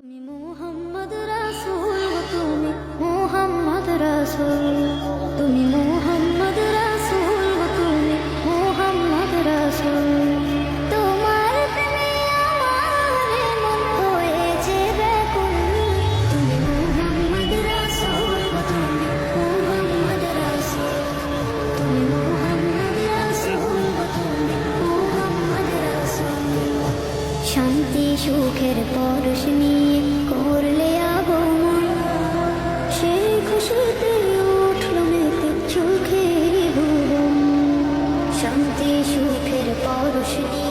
তুমি মোহাম্মদ রাসূল তুমি মোহাম্মদ রাসূল। তুমি মোহাম্মদ রাসূল শান্তি, সুখের পরশ নিয়ে করলে আগমন। সেই খুশিতে উঠল মেতে চোখে শান্তি, সুখের পরশ নিয়ে